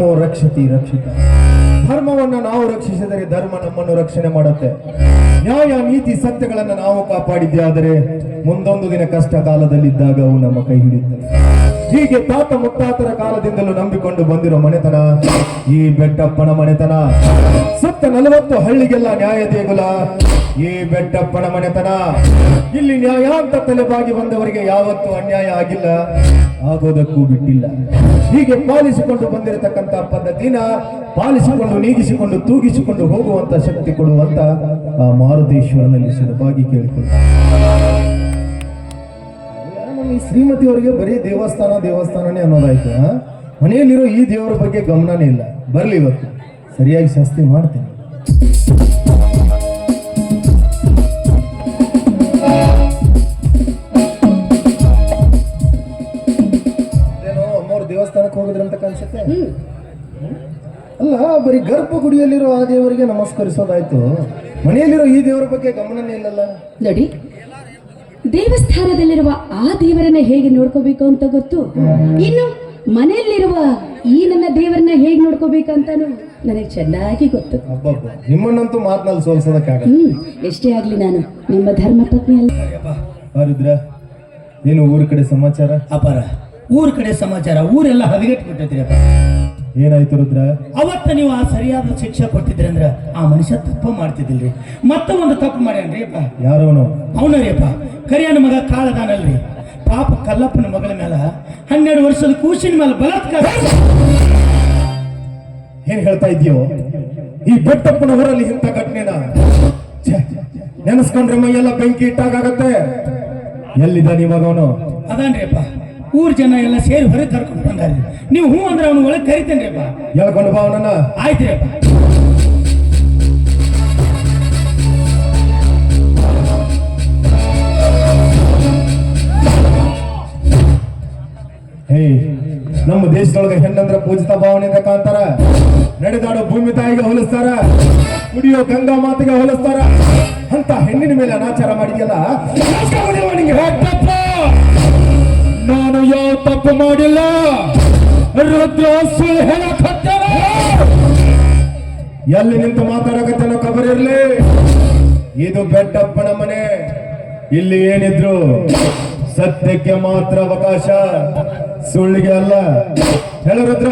ಧರ್ಮೋ ರಕ್ಷತಿ, ರಕ್ಷಿತ. ಧರ್ಮವನ್ನು ನಾವು ರಕ್ಷಿಸಿದರೆ ಧರ್ಮ ನಮ್ಮನ್ನು ರಕ್ಷಣೆ ಮಾಡುತ್ತೆ. ನ್ಯಾಯ, ನೀತಿ, ಸತ್ಯಗಳನ್ನು ನಾವು ಕಾಪಾಡಿದ್ದೆ ಮುಂದೊಂದು ದಿನ ಕಷ್ಟ ಕಾಲದಲ್ಲಿದ್ದಾಗ ಅವು ನಮ್ಮ ಕೈ ಹಿಡಿಯುತ್ತವೆ ಹೀಗೆ ತಾತ ಮುತ್ತಾತರ ಕಾಲದಿಂದಲೂ ನಂಬಿಕೊಂಡು ಬಂದಿರೋ ಮನೆತನ, ಈ ಬೆಟ್ಟಪ್ಪನ ಮನೆತನ, ಸುತ್ತ ನಲವತ್ತು ಹಳ್ಳಿಗೆಲ್ಲ ನ್ಯಾಯ ದೇಗುಲ, ಈ ಬೆಟ್ಟಪ್ಪನ ಮನೆತನ. ಇಲ್ಲಿ ನ್ಯಾಯ ಅಂತ ತಲೆಬಾಗಿ ಬಂದವರಿಗೆ ಯಾವತ್ತೂ ಅನ್ಯಾಯ ಆಗಿಲ್ಲ. ಆಗೋದಕ್ಕೂ ಬಿಟ್ಟಿಲ್ಲ. ಹೀಗೆ ಪಾಲಿಸಿಕೊಂಡು ಬಂದಿರತಕ್ಕಂತ ಪದ್ಧತಿನ ಪಾಲಿಸಿಕೊಂಡು ನೀಗಿಸಿಕೊಂಡು ತೂಗಿಸಿಕೊಂಡು ಹೋಗುವಂತ ಶಕ್ತಿ ಕೊಡುವಂತ ಆ ಮಾರುತೇಶ್ವರನಲ್ಲಿ ಸುಲಭವಾಗಿ ಕೇಳಿಕೊಂಡು ಈ ಶ್ರೀಮತಿ ಅವರಿಗೆ ಬರೀ ದೇವಸ್ಥಾನ, ದೇವಸ್ಥಾನನೇ ಅನ್ನೋದಾಯ್ತು? ಮನೆಯಲ್ಲಿರೋ ಈ ದೇವರ ಬಗ್ಗೆ ಗಮನನೇ ಇಲ್ಲ. ಬರಲಿ ಇವತ್ತು. ಸರಿಯಾಗಿ ಶಾಸ್ತಿ ಮಾಡ್ತೀನಿ. ಅಲ್ಲ ಬರೀ ಗರ್ಭಗುಡಿಯಲ್ಲಿರೋ ಆ ದೇವರಿಗೆ ನಮಸ್ಕರಿಸೋದಾಯ್ತು. ಮನೆಯಲ್ಲಿರೋ ಈ ದೇವರ ಬಗ್ಗೆ ಗಮನನೇ ಇಲ್ಲಲ್ಲ? ನೋಡಿ. ದೇವಸ್ಥಾನದಲ್ಲಿರುವ ಆ ದೇವರನ್ನ ಹೇಗೆ ನೋಡ್ಕೋಬೇಕು ಅಂತ ಗೊತ್ತು? ಇನ್ನು ಮನೆಯಲ್ಲಿರುವ ಈ ನನ್ನ ದೇವರನ್ನ ಹೇಗೆ ನೋಡ್ಕೋಬೇಕಂತಾನು ನನಗೆ ಚೆನ್ನಾಗಿ ಗೊತ್ತು. ನಿಮ್ಮನ್ನಂತೂ ಮಾತನಲ್ಲಿ ಸೋಲ್ಸೋದಕ್ಕಾಗಲ್ಲ ಹ್ಮ್ ಎಷ್ಟೇ ಆಗ್ಲಿ ನಾನು ನಿಮ್ಮ ಧರ್ಮ ಪತ್ನಿ ಅಲ್ಲ ಏನು ಊರ ಕಡೆ ಸಮಾಚಾರ? ಅಪಾರ. ಊರ್ ಕಡೆ ಸಮಾಚಾರ ಊರೆಲ್ಲ ಬಿಟ್ಟೈತ್ರಿ ಅಪ್ಪ. ಏನಾಯ್ತು ರುದ್ರ? ಅವತ್ತ ನೀವು ಆ ಸರಿಯಾದ ಶಿಕ್ಷೆ ಕೊಟ್ಟಿದ್ರಿ ಅಂದ್ರ ಆ ಮನುಷ್ಯ ತಪ್ಪು ಮಾಡ್ತಿದ್ದಿಲ್ರಿ. ಮತ್ತೆ ಒಂದು ತಪ್ಪು ಮಾಡ್ಯಾನ್ರಿ ಅಪ್ಪ. ಯಾರವನು? ಅವನರಿ ಅಪ್ಪ. ಕರಿಯನ ಮಗ ಕಾಳದಾನಲ್ರಿ. ಪಾಪ ಕಲ್ಲಪ್ಪನ ಮಗಳ ಮೇಲೆ ಹನ್ನೆರಡು ವರ್ಷದ ಕೂಸಿನ ಮೇಲೆ ಬಲಾತ್ಕಾರ. ಏನ್ ಹೇಳ್ತಾ ಇದೆಯೋ ಈ ಬೆಟ್ಟಪ್ಪನ ಊರಲ್ಲಿ ಇಂಥ ಘಟನೆನ? ನೆನಸ್ಕೊಂಡ್ರಮ್ಮ ನೆನೆಸ್ಕೊಂಡ್ರೆ ಮೈಯೆಲ್ಲ ಬೆಂಕಿ ಇಟ್ಟಾಗತ್ತೆ ಎಲ್ಲಿದ್ದಾನೆ ಇವಾಗ ಅವನು ಅದಾನ್ರಿ ಅಪ್ಪ. ಊರ್ ಜನ ಎಲ್ಲ ಸೇರಿ ಹೊರಗೆ ಕರ್ಕೊಂಡು ಬಂದಾರೆ. ನೀವು ಹ್ಞೂ ಅಂದ್ರೆ ಅವನು ಒಳಗೆ ಕರಿತೇನೆ ಅಪ್ಪ ಹೇಳ್ಕೊಂಡು ಬಾ ಅವನನ್ನ. ಆಯ್ತು ರೀ ನಮ್ಮ ದೇಶದೊಳಗೆ ಹೆಣ್ಣಂದ್ರ ಪೂಜಿತ ಭಾವನೆಯಿಂದ ಕಾಣ್ತಾರ. ನಡೆದಾಡೋ ಭೂಮಿ ತಾಯಿಗೆ ಹೋಲಿಸ್ತಾರ. ಕುಡಿಯೋ ಗಂಗಾ ಮಾತಿಗೆ ಹೋಲಿಸ್ತಾರ. ಅಂತ ಹೆಣ್ಣಿನ ಮೇಲೆ ಅನಾಚಾರ ಮಾಡಿದ್ಯಲ್ಲ? ತಪ್ಪ ಮಾಡಿಲ್ಲ. ರುದ್ರ ಸುಳ್ಳು ಹೇಳಕತ್ತಾನ. ಎಲ್ಲಿ ನಿಂತು ಮಾತಾಡಕತ್ತೇನೋ ಇರ್ಲಿ. ಇದು ಬೆಟ್ಟಪ್ಪನ ಮನೆ. ಇಲ್ಲಿ ಏನಿದ್ರು ಸತ್ಯಕ್ಕೆ ಮಾತ್ರ ಅವಕಾಶ. ಸುಳ್ಳಿಗೆ ಅಲ್ಲ. ಹೇಳ ರುದ್ರ.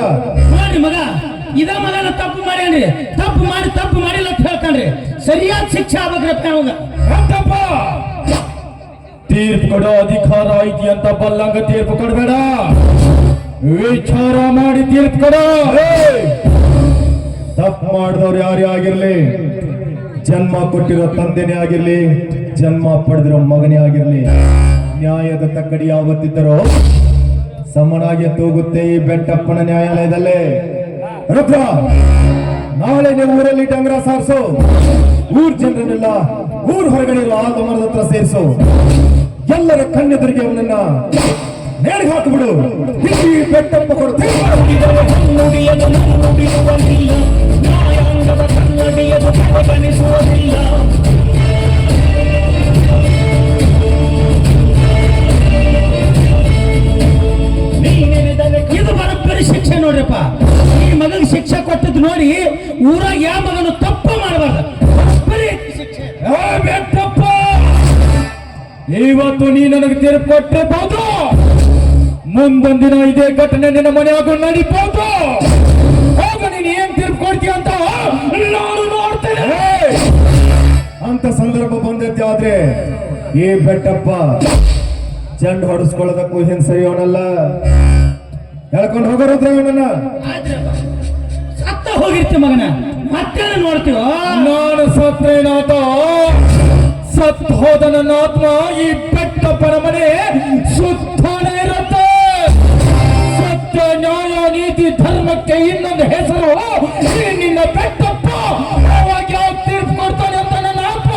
ಮಗ. ಇದ ಮಗನ ತಪ್ಪು ಮಾಡ್ಯಾನ್ರಿ ತಪ್ಪು ಮಾಡಿ ತಪ್ಪು ಮಾಡಿಲ್ಲ ಅಂತ ಹೇಳ್ತಾನ್ರಿ ಸರಿಯಾದ ಶಿಕ್ಷೆ ಆಗ್ಬೇಕ್ರಪ್ಪ ಅವಾಗ ತೀರ್ಪು ಅಧಿಕಾರ ಐತಿ ಅಂತ ಬಲ್ಲಂಗ ತೀರ್ಪು ಕೊಡಬೇಡ ವಿಚಾರ ಮಾಡಿ ತೀರ್ಪು ಕೊಡೋ ತಪ್ಪು ಮಾಡಿದವ್ರು ಯಾರೇ ಆಗಿರ್ಲಿ, ಜನ್ಮ ಕೊಟ್ಟಿರೋ ತಂದೆನೇ ಆಗಿರ್ಲಿ, ಜನ್ಮ ಪಡೆದಿರೋ ಮಗನೇ ಆಗಿರ್ಲಿ, ನ್ಯಾಯದ ತಕ್ಕಡಿ ಯಾವತ್ತಿದ್ದರೋ ಸಮನಾಗಿ ತೂಗುತ್ತೆ ಈ ಬೆಟ್ಟಪ್ಪನ ನ್ಯಾಯಾಲಯದಲ್ಲಿ. ರುದ್ರ, ನಾಳೆ ನೀವು ಊರಲ್ಲಿ ಡಂಗ್ರ ಸಾರಿಸು. ಊರ್ ಜನರನ್ನೆಲ್ಲ ಊರ್ ಹೊರಗಡೆ ಆಲ್ದ ಮರದ ಹತ್ರ ಸೇರಿಸು. ಎಲ್ಲರ ಕಣ್ಣೆದುರಿಗೆ ಅವನನ್ನ ನೇಣಿಗೆ ಹಾಕಿಬಿಡು. ಇಲ್ಲಿ ಬೆಟ್ಟಪ್ಪ ಕೊಡು ಇದು ಬರೋಬ್ಬರಿ ಶಿಕ್ಷೆ ನೋಡ್ರಪ್ಪ. ಈ ಮಗನ ಶಿಕ್ಷೆ ಕೊಟ್ಟದ್ದು ನೋಡಿ ಊರಾಗ ಯಾವ ಮಗನು ತಪ್ಪು ಮಾಡಬಾರ್ದು. ಇವತ್ತು ನೀ ನನಗೆ ತೀರ್ಪು ಕೊಟ್ಟಿರ್ಬೋದು ಮುಂದೊಂದಿನ ಇದೇ ಘಟನೆ ನಿನ್ನ ಮನೆಯಾಗ ನಡೀಬೋದು. ಹೋಗ ನೀನು ಏನ್ ತೀರ್ಪು ಕೊಡ್ತೀಯ ಅಂತ ನಾನು ನೋಡ್ತೇನೆ ಅಂತ ಸಂದರ್ಭ ಬಂದೈತೆ ಆದ್ರೆ ಏ ಬೆಟ್ಟಪ್ಪ ಚೆಂಡು ಹೊಡೆಸ್ಕೊಳ್ಳೋದಕ್ಕೂ ಸರಿ ಅವನಲ್ಲ ಹೇಳ್ಕೊಂಡು ಹೋಗೋರತ್ರ ಅವನನ್ನ ಸತ್ತ ಹೋಗಿರ್ತಿ ಮಗನ. ಮತ್ತೆ ನೋಡ್ತೀವ ನಾನು ಸತ್ರೇನಾಥ ಸತ್ ಹೋದ ಆತ್ಮ ಈ ಬೆಟ್ಟ ಪರಮನೆ ಸುತ್ತಾನೆ ಇರುತ್ತೆ ಸತ್ಯ, ನ್ಯಾಯ, ನೀತಿ, ಧರ್ಮಕ್ಕೆ ಇನ್ನೊಂದು ಹೆಸರು. ನಿನ್ನ ಬೆಟ್ಟಪ್ಪ ಅವಾಗ ಯಾವ ತೀರ್ಪು ಕೊಡ್ತಾನೆ ಅಂತ ನನ್ನ ಆತ್ಮ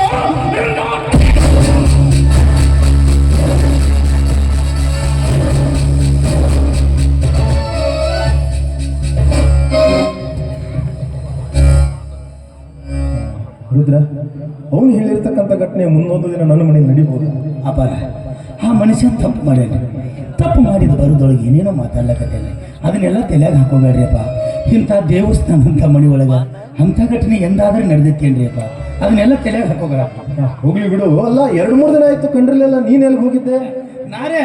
ರುದ್ರ, ಅವನು ಹೇಳಿರ್ತಕ್ಕಂಥ ಘಟನೆ ಮುಂದೊಂದು ದಿನ ನನ್ನ ಮನೆಯಲ್ಲಿ ನಡಿಬೋದು. ಅಪಾರ. ಆ ಮನುಷ್ಯ ತಪ್ಪು ಮಾಡ್ಯಾನ. ತಪ್ಪು ಮಾಡಿದ ಬರೋದೊಳಗೆ ಏನೇನೋ ಮಾತಾಡ್ಲಕತ್ತೇನೆ ಅದನ್ನೆಲ್ಲ ತಲೆಯಾಗ ಹಾಕೋಬೇಡ್ರಿಯಪ್ಪ. ಇಂಥ ದೇವಸ್ಥಾನ ಅಂತ ಮನೆ ಒಳಗೆ, ಅಂಥ ಘಟನೆ ಎಂದಾದ್ರೂ ನಡೆದೈತೇನ್ರಿ ಅಪ್ಪ ಅದನ್ನೆಲ್ಲ ತಲೆ ಹಾಕೋಬೇಡ ಹೋಗ್ಲಿ ಬಿಡು. ಅಲ್ಲ ಎರಡು ಮೂರು ದಿನ ಆಯ್ತು ಕಂಡ್ರಲ್ಲೆಲ್ಲ ನೀನ್ ಎಲ್ಲಿ ಹೋಗಿದ್ದೆ? ನಾರೇ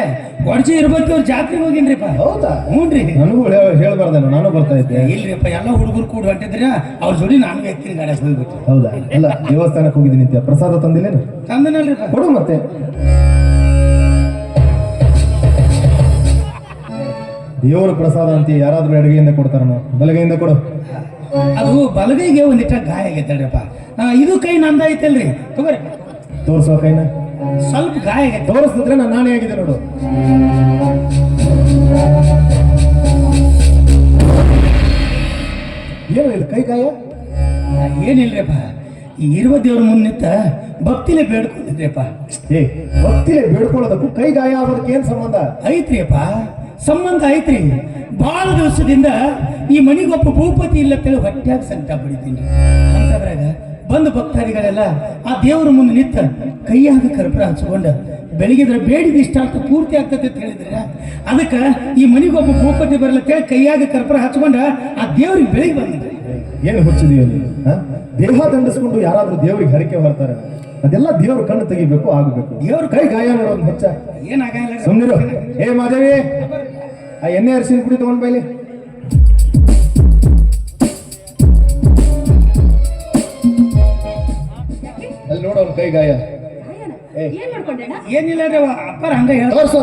ಒಡ್ಜಿ ಇರ್ಬೇಕು ಜಾತ್ರೆಗೆ ಹೋಗಿನ್ರಿಪ್ಪ. ಹೌದಾ? ಹ್ಞೂನ್ರಿ ನನಗೂ ಹೇಳ್ಬಾರ್ದೇನು ನಾನು ಬರ್ತಾ ಇದ್ದೆ. ಇಲ್ರಿಪ್ಪ ಎಲ್ಲ ಹುಡುಗರು ಕೂಡ ಹೊಂಟಿದ್ರ ಅವ್ರ ಜೋಡಿ ನಾನು ಎತ್ತಿನ ಗಾಡಿ ಹೋಗ್ಬಿಟ್ಟು. ಹೌದಾ? ಅಲ್ಲ ದೇವಸ್ಥಾನಕ್ಕೆ ಹೋಗಿದ್ದೀನಿ ಅಂತ ಪ್ರಸಾದ ತಂದಿಲ್ಲೇನು? ತಂದನಲ್ರಿಪ್ಪ. ಕೊಡು ಮತ್ತೆ. ದೇವರು ಪ್ರಸಾದ ಅಂತ ಯಾರಾದ್ರೂ ಅಡುಗೆಯಿಂದ ಕೊಡ್ತಾರ ಬಲಗೈಯಿಂದ ಕೊಡು. ಅದು ಬಲಗೈಗೆ ಒಂದಿಟ್ಟ ಗಾಯ ಆಗೈತಲ್ರಿಪ್ಪ. ಆ, ಇದು ಕೈ ನಂದ ಐತಲ್ರಿ ತಗೋರಿ. ತೋರಿಸೋ ಕೈನ. ಸ್ವಲ್ಪ ಗಾಯ ಆಗೈತೆ. ತೋರಿಸಿದ್ರೆ ನಾನು ನಾನೇ ಆಗಿದೆ ನೋಡು. ಏನು ಇದು ಕೈ ಗಾಯ? ಏನಿಲ್ರಿಪ್ಪ. ಈ ಇರುವ ದೇವ್ರ ಮುನ್ನಿತ್ತ ಭಕ್ತಿಲೆ ಬೇಡ್ಕೊಂಡಿದ್ರಿಪ್ಪ. ಏ ಭಕ್ತಿಲೆ ಬೇಡ್ಕೊಳ್ಳೋದಕ್ಕೂ ಕೈ ಗಾಯ ಆಗೋದಕ್ಕೆ ಏನ್ ಸಂಬಂಧ? ಐತ್ರಿಯಪ್ಪ. ಸಂಬಂಧ ಐತ್ರಿ. ಬಹಳ ದಿವಸದಿಂದ ಈ ಮನಿಗೊಬ್ಬ ಭೂಪತಿ ಇಲ್ಲ ಕೇಳಿ ಹೊಟ್ಯಾಗ ಸಂಕಟ ಪಡಿತೀನಿ. ಅಂತದ್ರಾಗ ಬಂದು ಭಕ್ತಾದಿಗಳೆಲ್ಲ ಆ ದೇವರ ಮುಂದೆ ನಿಂತ ಕೈಯಾಗ ಕರ್ಪುರ ಹಚ್ಕೊಂಡ ಬೆಳಗಿದ್ರೆ ಬೇಡಿದ ಇಷ್ಟ ಅಂತ ಪೂರ್ತಿ ಆಗ್ತದೆ ಅಂತ ಹೇಳಿದ್ರೆ ಅದಕ್ಕೆ ಈ ಮನಿಗೊಬ್ಬ ಭೂಪತಿ ಬರಲತ್ತೇಳಿ ಕೈಯಾಗ ಕರ್ಪುರ ಹಚ್ಕೊಂಡ ಆ ದೇವ್ರಿಗೆ ಬೆಳಿಗ್ಗೆ ಬಂದಿದೆ ಏನು ಹುಚ್ಚಿದೀಯ ನೀನು, ಹ? ದೇಹ ದಂಡಿಸ್ಕೊಂಡು ಯಾರಾದ್ರೂ ದೇವರಿಗೆ ಹರಿಕೆ ಬರ್ತಾರೆ ಅದೆಲ್ಲ ದೇವ್ರ ಕಣ್ಣು ತೆಗಿಬೇಕು ಆಗಬೇಕು. ದೇವ್ರ ಕೈ ಗಾಯ ನೋಡೋದು ಹುಚ್ಚ. ಏನಾಗಲ್ಲ ಸುಮ್ಮನಿರು ಏ ಮಾದೇವಿ ಆ ಎಣ್ಣೆ ಅರಿಶಿನ ಪುಡಿ ತಗೊಂಡ್ ಬೈಲಿ ಅಲ್ಲಿ ನೋಡು ಅವ್ನ ಕೈ ಗಾಯ. ಏನಿಲ್ಲ ರೀ ಅಪ್ಪರ ಹಂಗ ಹೇಳ ತೋರ್ಸು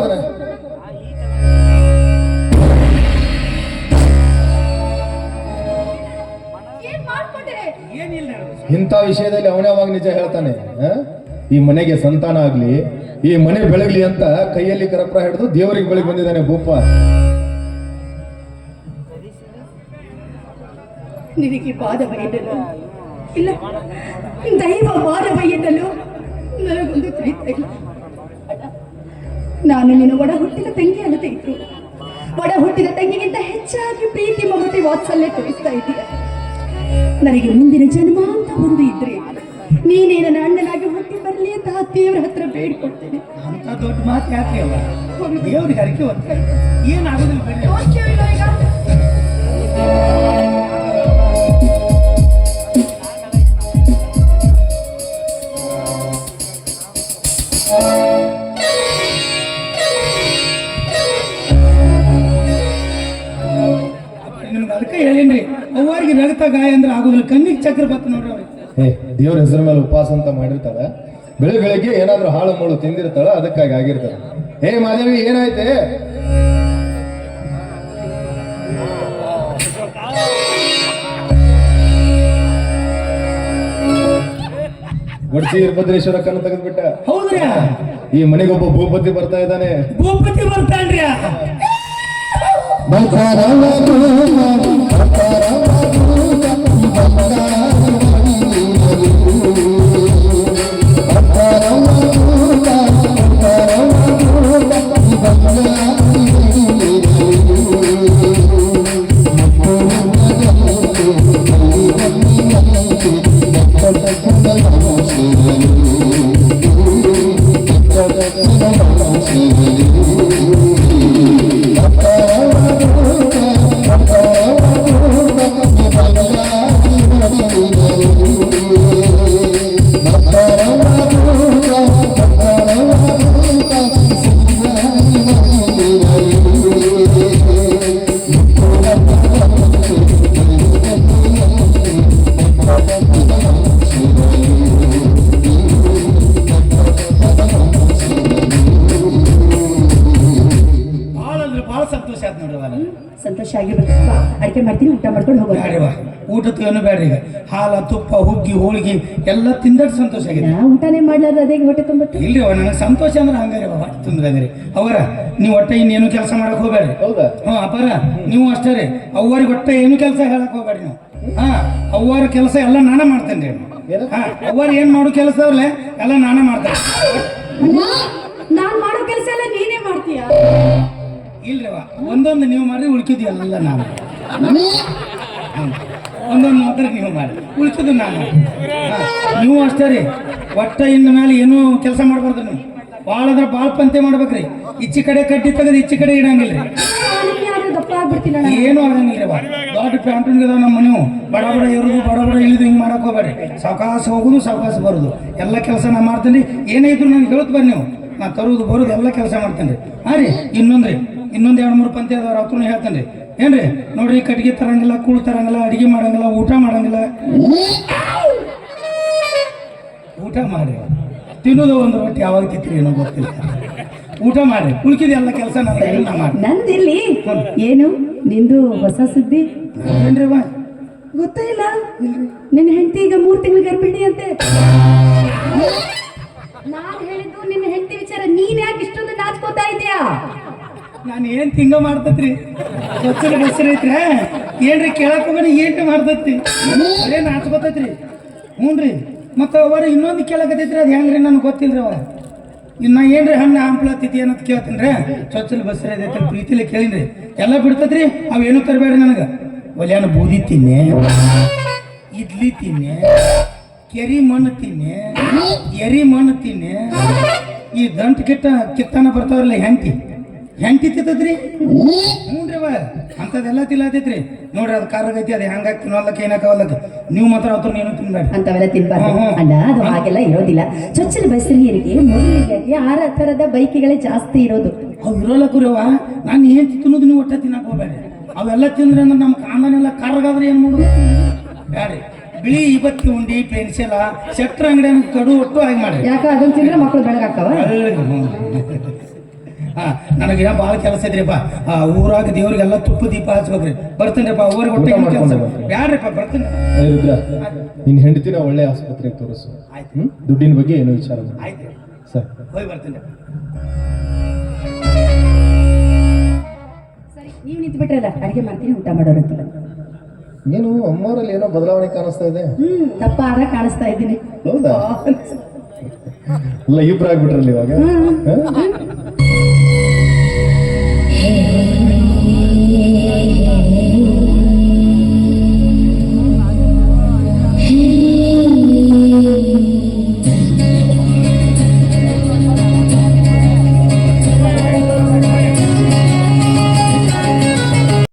ಮಾಡ್ಕೊಂಡೆ? ಏನಿಲ್ಲ ಇಂಥ ವಿಷಯದಲ್ಲಿ ಅವನವಾಗ ನಿಜ ಹೇಳ್ತಾನೆ ಹ? ಈ ಮನೆಗೆ ಸಂತಾನ ಆಗ್ಲಿ ಈ ಮನೆ ಬೆಳಗ್ಲಿ ಅಂತ ಕೈಯಲ್ಲಿ ಕರಪ್ರ ಹಿಡಿದು ದೇವರಿಗೆ ಬೆಳಗ್ಗೆ ಬಂದಿದ್ದಾನೆ ಭೂಪ. ನಿನಗೆ ಬಾಧವ ಎನ್ನಲು ಇಲ್ಲ ದೈವ ಬಾಧವ ಎನ್ನಲು ನನಗೊಂದು ತಿಳಿತಾ ಇಲ್ಲ. ಅಣ್ಣ, ನಾನು ನಿನ್ನ ಒಡ ಹುಟ್ಟಿದ ತಂಗಿ ಅಂತ ಇದ್ರು. ಒಡ ಹುಟ್ಟಿದ ತಂಗಿಗಿಂತ ಹೆಚ್ಚಾಗಿ ಪ್ರೀತಿ ಮಮತೆ ವಾತ್ಸಲ್ಯ ತೋರಿಸ್ತಾ ಇದೀಯ ನನಗೆ ಮುಂದಿನ ಜನ್ಮ ಅಂತ ಒಂದು ಇದ್ರೆ ನೀನೇ ನನ್ನ ಅಣ್ಣನಾಗಿ ಹುಟ್ಟಿ ಬರಲಿ ಅಂತ ದೇವರ ಹತ್ರ ಬೇಡ್ಕೊಡ್ತೇನೆ ಅಂತ ದೊಡ್ಡ ಮಾತು ಯಾಕ್ರಿ ಅವ ದೇವ್ರಿಗೆ ಹರಕೆ ಏನಾಗೋದಿಲ್ಲ ಹೇಳೇನ್ರಿ ರಕ್ತ ಗಾಯ ಅಂದ್ರೆ ಆಗೋದಿಲ್ಲ. ಕಣ್ಣಿಗೆ ಚಕ್ರ ಬತ್ತ ನೋಡ್ರಿ ಅವ್ರಿಗೆ. ಏ ದೇವ್ರ ಹೆಸರ ಮೇಲೆ ಉಪವಾಸ ಅಂತ ಮಾಡಿರ್ತಾಳೆ. ಬೆಳೆ ಬೆಳಗ್ಗೆ ಏನಾದ್ರೂ ಹಾಳು ಮೂಳು ತಿಂದಿರ್ತಾಳ? ಅದಕ್ಕಾಗಿ ಆಗಿರ್ತಾಳೆ. ಏ ಮಾದೇವಿ ಏನಾಯ್ತೆ? ಗೊಡ್ಸಿ ಭದ್ರೇಶ್ವರ ಕಣ್ಣು ತೆಗೆದ್ಬಿಟ್ಟ. ಹೌದ್ರಿ ಈ ಮನೆಗೊಬ್ಬ ಭೂಪತಿ ಬರ್ತಾ ಇದ್ದಾನೆ. ಭೂಪತಿ ಬರ್ತಾನ್ರಿ ಭಾಳ ತುಪ್ಪ ಹುಗ್ಗಿ ಹೋಳಿಗೆ ಎಲ್ಲ ತಿಂದಟ್ ಸಂತೋಷ ಆಗಿದೆ. ಊಟನೇ ಮಾಡ್ಲಾರ್ದ ಅದೇ ಹೊಟ್ಟೆ ತುಂಬತ್ತೆ. ಇಲ್ರಿ ನನಗೆ ಸಂತೋಷ ಅಂದ್ರೆ ಹಂಗಾರೆ ಅವ ಹೊಟ್ಟೆ ಅಂದ್ರೆ ಅವರ ನೀವು ಹೊಟ್ಟೆ ಇನ್ನೇನು ಕೆಲಸ ಮಾಡಕ್ ಹೋಗ್ಬೇಡ್ರಿ. ಹೌದಾ? ಹ್ಞೂ ಅಪರ ನೀವು ಅಷ್ಟೇ ರೀ. ಅವ್ವರಿಗೆ ಹೊಟ್ಟೆ ಏನು ಕೆಲಸ ಹೇಳಕ್ ಹೋಗ್ಬೇಡ್ರಿ ನೀವು. ಹಾ ಅವ್ವಾರ ಕೆಲಸ ಎಲ್ಲ ನಾನೇ ಮಾಡ್ತೇನೆ ರೀ? ಹಾ ಅವ್ವಾರ ಏನು ಮಾಡೋ ಕೆಲಸ ಅವ್ರೆ ಎಲ್ಲ ನಾನೇ ಮಾಡ್ತೇನೆ. ನಾನು ಮಾಡೋ ಕೆಲಸ ಎಲ್ಲ ನೀನೇ ಮಾಡ್ತೀಯ? ಇಲ್ರಿ ಒಂದೊಂದು ನೀವು ಮಾಡಿ ಉಳ್ಕಿದ್ಯಲ್ಲ ಎಲ್ಲ ನಾನು. ಒಂದೊಂದು ಮಾತ್ರ ನೀವು ಮಾಡಿ. ಉಳಿತದ ನಾನು ನೀವು ಅಷ್ಟೇ ರೀ. ಒಟ್ಟ ಇನ್ನು ಮೇಲೆ ಏನೂ ಕೆಲಸ ಮಾಡಬಾರ್ದು ನೀವು. ಭಾಳ ಅಂದ್ರೆ ಭಾಳ ಪಂತೆ ಮಾಡ್ಬೇಕ್ರಿ. ಇಚ್ಚಿ ಕಡೆ ಕಡ್ಡಿ ತೆಗೆದು ಇಚ್ಚಿ ಕಡೆ ಇಡಂಗಿಲ್ಲ ರೀ. ಏನು ಆಗಂಗಿಲ್ಲ ದೊಡ್ಡ ಪ್ಯಾಂಟನ್ ಇದಾವ ನಮ್ಮ ನೀವು ಬಡ ಬಡ ಇರೋದು, ಬಡ ಬಡ ಇಳಿದು ಹಿಂಗೆ ಮಾಡಕ್ ಹೋಗ್ಬೇಡಿ ಸಾವಕಾಶ ಹೋಗುದು ಸಾವಕಾಶ ಬರೋದು. ಎಲ್ಲ ಕೆಲಸ ನಾ ಮಾಡ್ತೀನಿ. ಏನೇ ಇದ್ರು ನನಗೆ ಹೇಳುತ್ತ ಬರ್ರಿ ನೀವು. ನಾ ತರುವುದು ಬರೋದು ಎಲ್ಲ ಕೆಲಸ ಮಾಡ್ತೇನೆ ರೀ ಹಾಂ ರೀ, ಇನ್ನೊಂದ್ರಿ. ಇನ್ನೊಂದು ಎರಡು ಮೂರು ಪಂತೆ ಅದಾವ ಅವ್ರು ಹೇಳ್ತೇನೆ ರೀ ಏನ್ರಿ? ನೋಡ್ರಿ ಕಟ್ಗೆ ತರಂಗಿಲ್ಲ ಕೂಳ್ ತರಂಗಿಲ್ಲ ಅಡಿಗೆ ಮಾಡಂಗಿಲ್ಲ ಊಟ ಮಾಡಂಗಿಲ್ಲ. ಊಟ ಮಾಡಿ ತಿನ್ನೋದು ಒಂದು ರೊಟ್ಟಿ ಯಾವಾಗ ತಿತ್ರಿ ಏನೋ ಗೊತ್ತಿಲ್ಲ. ಊಟ ಮಾಡಿ ಉಳ್ಕಿದ ಎಲ್ಲ ಕೆಲಸ ಮಾಡಿ ನಂದಿಲ್ಲಿ ಏನು? ನಿಂದು ಹೊಸ ಸುದ್ದಿ? ಏನ್ರಿ ಬಾ ಗೊತ್ತೇ ಇಲ್ಲ. ನಿನ್ನ ಹೆಂಡತಿ ಈಗ ಮೂರು ತಿಂಗಳು ಗರ್ಭಿಣಿ ಅಂತೆ. ನಾನು ಹೇಳಿದ್ದು ನಿನ್ನ ಹೆಂಡತಿ ವಿಚಾರ ನೀನ್ ಯಾಕೆ ಇಷ್ಟೊಂದು ನಾಚ್ಕೋತಾ ಇದೀಯಾ ನಾನು ಏನ್ ತಿಂಗ ಮಾಡ್ತತ್ರಿ? ಸ್ವಚ್ಛನ ಹೆಸರು ಐತ್ರಿ ಏನ್ರಿ ಕೇಳಕ್ ಹೋಗಿ ಏನ್ರಿ ಮಾಡ್ತತ್ರಿ? ಅದೇ ಹ್ಞೂ ಹ್ಞೂನ್ರಿ ಮತ್ತೆ ಅವರ ಇನ್ನೊಂದು ಕೇಳಕತ್ತೈತ್ರಿ, ಅದು ಹೆಂಗ್ರಿ ನನಗೆ ಗೊತ್ತಿಲ್ರಿ ಅವ. ಇನ್ನ ಏನ್ರಿ ಹಣ್ಣು ಹಂಪ್ಲತ್ತಿತಿ ಏನಂತ ಕೇಳ್ತೀನಿ ರೀ ಚೊಚ್ಚಲ ಬಸ್ರಿ ಅದೈತೆ ಪ್ರೀತಿಲಿ ಕೇಳಿನ್ರಿ. ಎಲ್ಲ ಬಿಡ್ತದ್ರಿ ಅವೇನು ತರಬೇಡ್ರಿ ನನಗೆ. ಒಲ್ಯಾನ ಬೂದಿ ತಿನ್ನೆ ಇಡ್ಲಿ ತಿನ್ನೆ, ಕೆರಿ ಮಣ್ಣು ತಿನ್ನೆ, ಎರಿ ಮಣ್ಣು ತಿನ್ನೆ, ಈ ದಂಟ್ ಕಿಟ್ಟ ಕಿತ್ತನ ಬರ್ತಾವ್ರಲ್ಲ ಹೆಂಟಿ ಹೆಂಟಿ ತಿತ್ತದ್ರಿ? ಹ್ಞೂನ್ರಿ ಅವ. ಅಂಥದ್ದೆಲ್ಲ ತಿಲ್ಲತೈತ್ರಿ ನೋಡ್ರಿ ಅದು ಕಾರಾಗೈತಿ ಅದು ಹೆಂಗಾಗಿ ತಿನ್ನೋಲ್ಲಕ್ಕೆ ಏನಕ್ಕಾವಲ್ಲಕ್ಕೆ ನೀವು ಮಾತ್ರ ಅವ್ರ ನೀನು ತಿನ್ಬೇಡ ಅಂತವೆಲ್ಲ ತಿನ್ಬಾರ್ದು. ಅಣ್ಣ ಅದು ಹಾಗೆಲ್ಲ ಇರೋದಿಲ್ಲ. ಚೊಚ್ಚಲ ಬಸರಿಯರಿಗೆ ಮೊದಲಿಗೆ ಆರ ತರದ ಬೈಕಿಗಳೇ ಜಾಸ್ತಿ ಇರೋದು. ಅವು ಇರೋಲ್ಲ ಕುರಿಯವ ನಾನು ಏನು ತಿನ್ನೋದು ನೀವು ಒಟ್ಟ ತಿನ್ನಕ್ ಹೋಗ್ಬೇಡ್ರಿ. ಅವೆಲ್ಲ ತಿಂದ್ರೆ ಅಂದ್ರೆ ನಮ್ಮ ಕಾಮನೆಲ್ಲ ಕರ್ಗಾದ್ರೆ ಏನು ಮಾಡೋದು? ಬ್ಯಾಡ್ರಿ. ಬಿಳಿ ಇವತ್ತು ಉಂಡಿ ಪೆನ್ಸಿಲ ಶೆಟ್ರ ಅಂಗಡಿ ಕಡು ಒಟ್ಟು ಹಾಗೆ ಮಾಡಿ ಯಾಕ ಅದನ್ನ ತಿಂದ್ರೆ ಮಕ್ಕಳು ಬೆಳಗಾಕವ ಹಾ ನನಗೆ ಭಾಳ ಕೆಲಸ ಇದ್ರಿಪ್ಪ ಆ ಊರಾಗ ದೇವ್ರಿಗೆಲ್ಲ ತುಪ್ಪ ದೀಪ ಹಚ್ಬೇಕ್ರಿ. ಬರ್ತೇನೆಪ್ಪ ಊರಿಗೆ ಹೊಟ್ಟೆ ಕೆಲಸ. ಬ್ಯಾಡ್ರಿಪ್ಪ ಬರ್ತೀನಿ. ರುದ್ರ ನಿನ್ ಹೆಂಡತಿನ ಒಳ್ಳೆ ಆಸ್ಪತ್ರೆಗೆ ತೋರಿಸು. ಆಯ್ತು. ದುಡ್ಡಿನ ಬಗ್ಗೆ ಏನು ವಿಚಾರ. ಆಯ್ತು. ಸರ್. ಹೋಗಿ ಬರ್ತೀನಿ ಸರಿ ನೀವು ನಿಂತು ಬಿಟ್ರಲ್ಲ ಅಡಿಗೆ ಮಾಡ್ತೀನಿ ಊಟ ಮಾಡೋರಂತ ಏನು ಅಮ್ಮವರಲ್ಲಿ ಏನೋ ಬದಲಾವಣೆ ಕಾಣಿಸ್ತಾ ಇದೆ? ಹ್ಮ್ ತಪ್ಪ ಆದ ಕಾಣಿಸ್ತಾ ಇದ್ದೀನಿ. ಹೌದಾ? ಎಲ್ಲ ಇಬ್ರಾಗ್ಬಿಟ್ರಲ್ಲ ಇವಾಗ?